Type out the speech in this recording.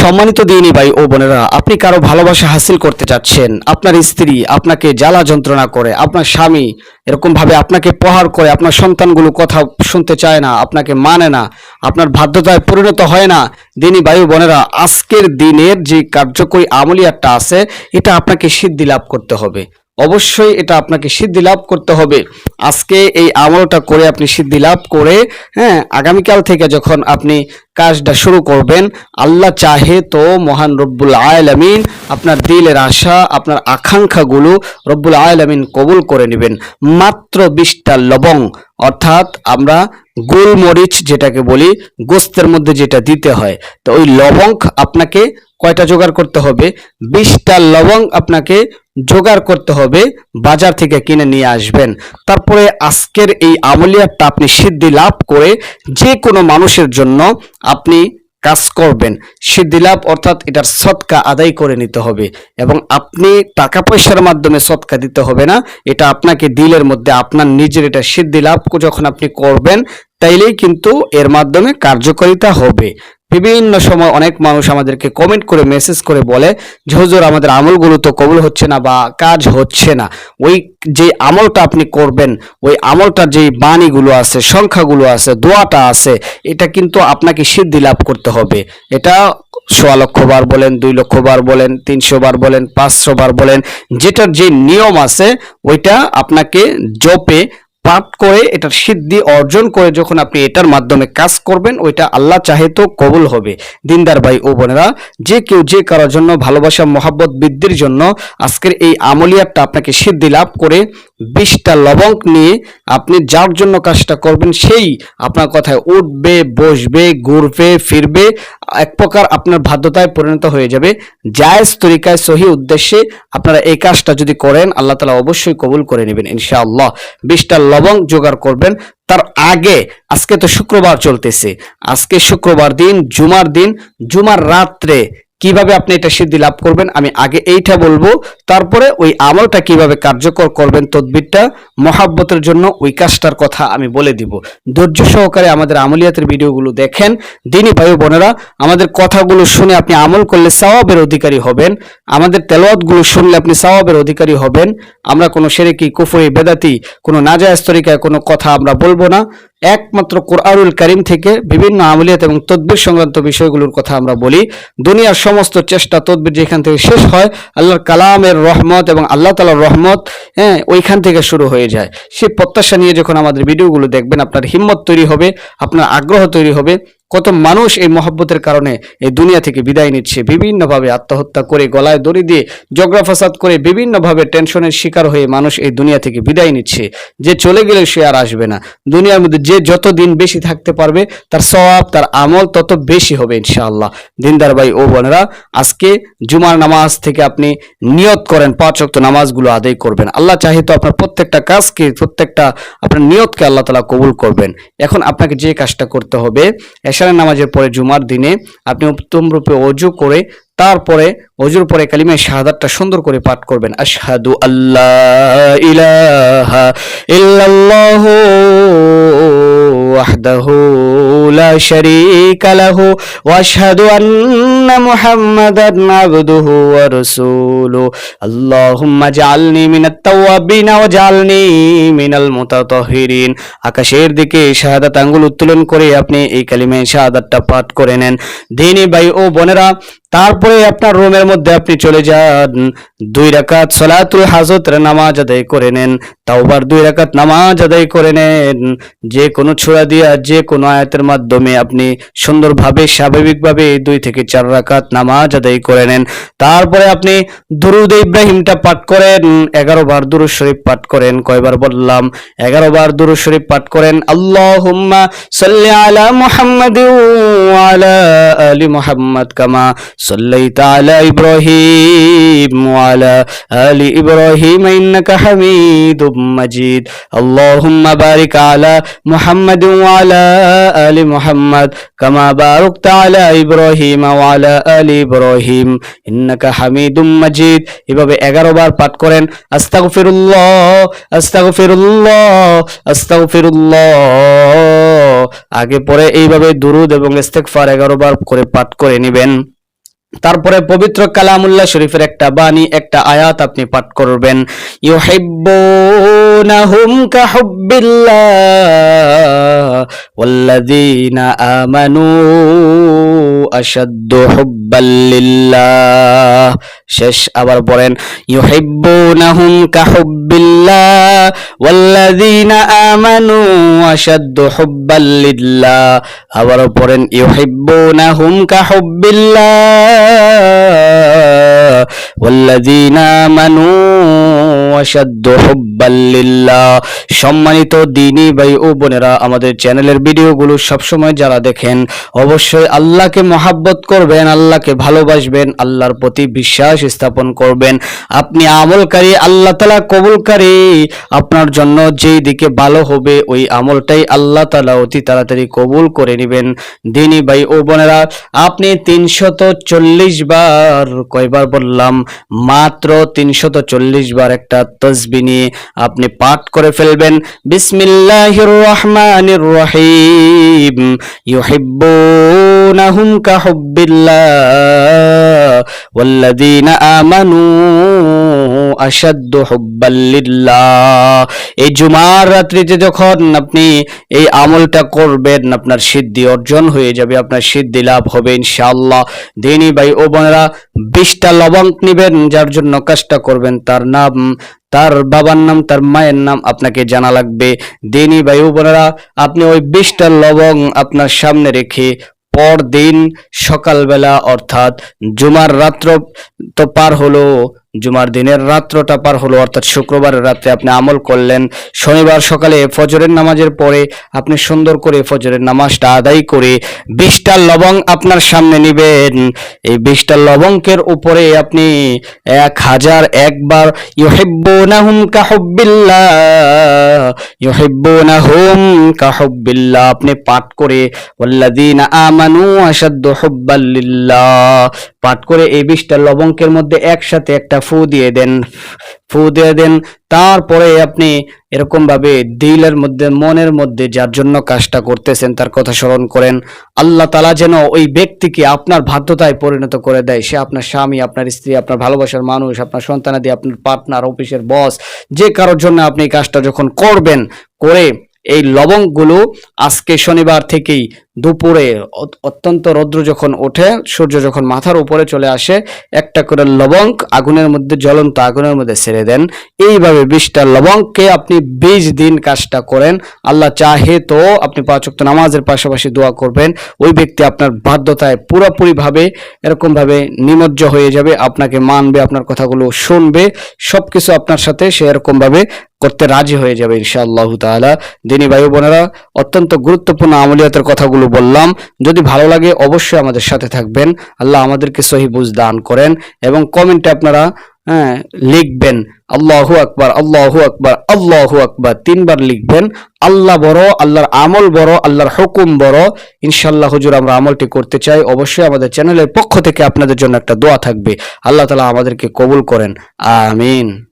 সম্মানিত দিনী ভাই ও বোনেরা, আপনি কারও ভালোবাসা হাসিল করতে চাচ্ছেন আপনার স্ত্রী আপনাকে জ্বালা যন্ত্রণা করে, আপনার স্বামী এরকম ভাবে আপনাকে প্রহার করে, আপনার সন্তানগুলো কথা শুনতে চায় না, আপনাকে মানে না, আপনার বাধ্যতায় পরিণত হয় না, দিনী ভাই ও বোনেরা, আজকের দিনের যে কার্যকরী আমলিয়াতটা আছে, এটা আপনাকে সিদ্ধি লাভ করতে হবে। অবশ্যই এটা আপনাকে সিদ্ধি লাভ করতে হবে। আজকে এই আমলটা করে আপনি সিদ্ধি লাভ করে হ্যাঁ আগামীকাল থেকে যখন আপনি কাজটা শুরু করবেন, আল্লাহ চাহে তো মহান রব্বুল আলামিন আপনার দিলের আশা, আপনার আকাঙ্ক্ষাগুলো রব্বুল আলামিন কবুল করে নেবেন। মাত্র বিশটা লবং, অর্থাৎ আমরা গোলমরিচ যেটাকে বলি, গোস্তের মধ্যে যেটা দিতে হয়, তো ওই লবং আপনাকে কয়টা জোগাড় করতে হবে? বিশটা লবং আপনাকে জোগাড় করতে হবে, বাজার থেকে কিনে নিয়ে আসবেন। তারপরে আজকের এই আমলিয়াতটা আপনি সিদ্ধি লাভ করে যে কোনো মানুষের জন্য আপনি কাজ করবেন। সিদ্ধি লাভ অর্থাৎ এটার সৎকা আদায় করে নিতে হবে এবং আপনি টাকা পয়সার মাধ্যমে সৎকা দিতে হবে না। এটা আপনাকে দিলের মধ্যে আপনার নিজের এটা সিদ্ধি লাভ যখন আপনি করবেন তাইলেই কিন্তু এর মাধ্যমে কার্যকারিতা হবে। বিভিন্ন সময় অনেক মানুষ আমাদেরকে কমেন্ট করে মেসেজ করে বলে যে, হুজুর, আমাদের আমলগুলো তো কবুল হচ্ছে না বা কাজ হচ্ছে না। ওই যে আমলটা আপনি করবেন, ওই আমলটার যে বাণীগুলো আছে, সংখ্যাগুলো আছে, দোয়াটা আছে, এটা কিন্তু আপনাকে সিদ্ধি লাভ করতে হবে। এটা সোয়া লক্ষ বার বলেন, দুই লক্ষ বার বলেন, তিনশো বার বলেন, পাঁচশো বার বলেন, যেটার যে নিয়ম আছে, ওইটা আপনাকে জপে পাঠ করে, এটার সিদ্ধি অর্জন করে যখন আপনি এটার মাধ্যমে কাজ করবেন, ওইটা আল্লাহ চাহে তো কবুল হবে। দিনদার ভাই ও বোনেরা, যে কেউ যে কারোর জন্য ভালোবাসা, মহাব্বত বৃদ্ধির জন্য আজকের এই আমলিয়াতটা আপনাকে সিদ্ধি লাভ করে বিশটা লবঙ্গ নিয়ে আপনি যার জন্য কাজটা করবেন, সেই আপনার কথায় উঠবে, বসবে, ঘুরবে, ফিরবে। এক প্রকার আপনার বাধ্যতায় পরিণত হয়ে যাবে। জায়েজ তরিকায় সহি উদ্দেশ্যে আপনারা এই কাজটা যদি করেন, আল্লাহ তালা অবশ্যই কবুল করে নেবেন ইনশাআল্লাহ। বিশটা লবঙ্গ জোগাড় করবেন। তার আগে, আজকে তো শুক্রবার চলতেছে। আজকে শুক্রবার দিন, জুমার দিন। জুমার রাত্রে কীভাবে আপনি এটা সিদ্ধি লাভ করবেন, আমি আগে এইটা বলব। তারপরে ওই আমলটা কীভাবে কার্যকর করবেন তদবিরটা, মহাব্বতের জন্য ওই কাজটার কথা আমি বলে দিব। ধৈর্য সহকারে আমাদের আমলিয়াতের ভিডিওগুলো দেখেন। দিনী ভাই বোনেরা, আমাদের কথাগুলো শুনে আপনি আমল করলে সওয়াবের অধিকারী হবেন। আমাদের তেলাওয়াতগুলো শুনলে আপনি সওয়াবের অধিকারী হবেন। আমরা কোনো সেরেকি, কুফরি, বেদাতি, কোনো নাজায়াজ তরিকায় কোনো কথা আমরা বলব না। একমাত্র কোরআনুল করিম থেকে বিভিন্ন আমলিয়াত এবং তদ্বির সংক্রান্ত বিষয়গুলোর কথা আমরা বলি। দুনিয়ার সমস্ত চেষ্টা, তদ্বির যেখান থেকে শেষ হয়, আল্লাহর কালামের রহমত এবং আল্লাহ তালার রহমত হ্যাঁ ওইখান থেকে শুরু হয়ে যায়। সেই প্রত্যাশা নিয়ে যখন আমাদের ভিডিওগুলো দেখবেন, আপনার হিম্মত তৈরি হবে, আপনার আগ্রহ তৈরি হবে। কত মানুষ এই মহব্বতের কারণে এই দুনিয়া থেকে বিদায় নিচ্ছে। বিভিন্নভাবে আত্মহত্যা করে, গলায় দড়ি দিয়ে জগরা ফাসাদ করে বিভিন্নভাবে টেনশনের শিকার হয়ে মানুষ এই দুনিয়া থেকে বিদায় নিচ্ছে। যে চলে গেলে সে আর আসবে না। দুনিয়ার মধ্যে যে যত দিন বেশি থাকতে পারবে, তার সওয়াব, তার আমল তত বেশি হবে ইনশাআল্লাহ। দিনদার ভাই ও বোনেরা, আজকে জুমার নামাজ থেকে আপনি নিয়ত করেন, পাঁচ ওয়াক্ত নামাজগুলো আদায় করবেন। আল্লাহ চাহে তো আপনার প্রত্যেকটা কাজকে, প্রত্যেকটা আপনার নিয়তকে আল্লাহ তালা কবুল করবেন। এখন আপনাকে যে কাজটা করতে হবে এশারের নামাজের পরে জুমার দিনে আপনি উত্তম রূপে অজু করে তারপরে অজুর পরে কালিমায় শাহাদাতটা সুন্দর করে পাঠ করবেন। আশহাদু আল্লাহ ইলাহা ইল্লাল্লাহু লাহু ওয়া আশহাদু আন্না মুহাম্মাদান আবদুহু ওয়া রাসূলুহু আল্লাহুম্মা জাআলনি মিনাত তাওয়াবিন ওয়া জাআলনি মিনাল মুতাতাহহিরিন আকাশের দিকে শাহাদাত আঙ্গুল উত্তোলন করে আপনি এই কালিমায় শাহাদাতটা পাঠ করে নেন। দিনী ভাই ও বোনেরা তারপরে আপনার রুমের মধ্যে আপনি চলে যান। দুই রাকাত সলাতুল হাজতের নামাজ আদায় করে নেন। তাওবার দুই রাকাত নামাজ আদায় করে নেন। যে কোনো ছোড়া দিয়া, যে কোনো আয়াতের মাধ্যমে আপনি সুন্দরভাবে, স্বাভাবিকভাবে দুই থেকে চার রাকাত নামাজ আদায় করে নেন। তারপরে আপনি দুরুদ ইব্রাহিমটা পাঠ করেন। এগারো বার দুরুদ শরীফ পাঠ করেন, কয়বার বললাম? এগারো বার দুরুদ শরীফ পাঠ করেন, আল্লাহুম্মা সাল্লি আলা মুহাম্মাদ আলা আলি মুহাম্মাদ কামা صليت على إبراهيم وعلى آل إبراهيم إنك حميد مجيد اللهم بارك على محمد وعلى آل محمد كما باركت على إبراهيم وعلى آل إبراهيم إنك حميد مجيد এভাবে এগারো বার পাঠ করেন আস্তাগফিরুল্লাহ আস্তাগফিরুল্লাহ আস্তাগফিরুল্লাহ আগে পরে এইভাবে দুরুদ এবং ইস্তেগফার এগারো বার করে পাঠ করে নেবেন তারপরে পবিত্র কালামুল্লাহ শরীফের একটা বাণী, একটা আয়াত আপনি পাঠ করবেন। ইউহিব্বুনাহুম কাহুব্বিল্লাহ ওয়াল্লাযীনা আমানু আশাদ্দু হুব্বাল্লিল্লাহ শেষ আবার বলেন, ইউহিব্বুনাহুম কাহুব্বিল্লাহ ওয়াল্লাযীনা আমানু আশাদ্দু হুব্বাল্লিল্লাহ আবার বলেন ইউহিব্বুনাহুম কাহুব্বিল্লাহ। সম্মানিত দিনী ভাই ও বোনেরা, আমাদের চ্যানেলের ভিডিওগুলো সবসময় যারা দেখেন, অবশ্যই আল্লাহকে মহাব্বত করবেন, আল্লাহকে ভালোবাসবেন, আল্লাহর প্রতি বিশ্বাস স্থাপন করবেন। আপনি আমলকারী, আল্লাহ তালা কবুলকারী, আপনার জন্য যেই দিকে ভালো হবে, ওই আমলটাই আল্লাহ তালা অতি তাড়াতাড়ি কবুল করে নেবেন। দিনী ভাই ও বোনেরা, আপনি তিনশত চল্লিশ বার কয়বার বললাম, মাত্র তিনশত চল্লিশ বার একটা তসবি নিয়ে আপনি পাঠ করে ফেলবেন। বিসমিল্লাহির রহমানির রহিম। কাহুব্বিল্লাহ। এই জুমার রাত্রিতে যখন আপনি এই আমলটা করবেন, আপনার সিদ্ধি অর্জন হয়ে যাবে, আপনার সিদ্ধি লাভ হবে ইনশাআল্লাহ। দিনী ভাই ও বোনেরা বিশটা লবঙ্গ নেবেন, যার জন্য কাজটা করবেন তার নাম, তার বাবার নাম, তার মায়ের নাম আপনাকে জানা লাগবে। দিনী বায়ু বোনেরা, আপনি ওই বিশটা লবঙ্গ আপনার সামনে রেখে পরদিন সকালবেলা, অর্থাৎ জুমার রাত্র তো পার হলো জুমার দিনের রাত্রটা পার হলো, অর্থাৎ শুক্রবারের রাত্রে আপনি আমল করলেন। শনিবার সকালে ফজরের নামাজের পরে আপনি সুন্দর করে ফজরের নামাজটা আদায় করে বিশটা লবং আপনার সামনে নেবেন। এই বিশটা লবঙ্কের উপরে আপনি এক হাজার একবার ইউহিব্বুনাহুম কাহুব্বিল্লাহ ইউহিব্বুনাহুম কাহুব্বিল্লাহ আপনি পাঠ করে আমানু আশাদ্দু পাঠ করে এই বিশটা লবঙ্কের মধ্যে একসাথে একটা ফু দিয়ে দেন, ফু দিয়ে দেন। তারপরে আপনি এরকম ভাবে দিলের মধ্যে, মনের মধ্যে যার জন্য কাজটা করতেছেন তার কথা স্মরণ করেন। আল্লাহ তালা যেন ওই ব্যক্তিকে আপনার বাধ্যতায় পরিণত করে দেয়। সে আপনার স্বামী, আপনার স্ত্রী, আপনার ভালোবাসার মানুষ, আপনার সন্তানাদি আপনার পার্টনার অফিসের বস যে কারোর জন্য আপনি কাজটা যখন করবেন, করে এই লবঙ্গগুলো আজকে শনিবার থেকেই দুপুরে অত্যন্ত রৌদ্র যখন ওঠে, সূর্য যখন মাথার উপরে চলে আসে, একটা করে লবঙ্গ আগুনের মধ্যে, জ্বলন্ত আগুনের মধ্যে ছেড়ে দেন। এইভাবে বিশটা লবঙ্গকে আপনি বিশ দিন কাজটা করেন। আল্লাহ চাহে তো আপনি পাঁচ ওয়াক্ত নামাজের পাশাপাশি দোয়া করবেন। ওই ব্যক্তি আপনার বাধ্যতায় পুরোপুরিভাবে, এরকমভাবে নিমজ্জ হয়ে যাবে, আপনাকে মানবে, আপনার কথাগুলো শুনবে সব কিছু আপনার সাথে সে এরকমভাবে করতে রাজি হয়ে যাবে ইনশাআল্লাহ তাআলা। দিনী ভাই বোনেরা, অত্যন্ত গুরুত্বপূর্ণ আমলিয়াতের কথাগুলো বললাম, যদি ভালো লাগে অবশ্যই আমাদের সাথে থাকবেন। আল্লাহ আমাদেরকে সহি বুঝ দান করেন এবং কমেন্টে আপনারা হ্যাঁ লিখবেন, আল্লাহু আকবার আল্লাহু আকবার আল্লাহু আকবার। তিনবার লিখবেন, আল্লাহ বড়, আল্লাহর আমল বড়, আল্লাহর হুকুম বড়। ইনশাল্লাহ হুজুর, আমরা আমলটি করতে চাই। অবশ্যই আমাদের চ্যানেলের পক্ষ থেকে আপনাদের জন্য একটা দোয়া থাকবে। আল্লাহ তালা আমাদেরকে কবুল করেন। আমিন।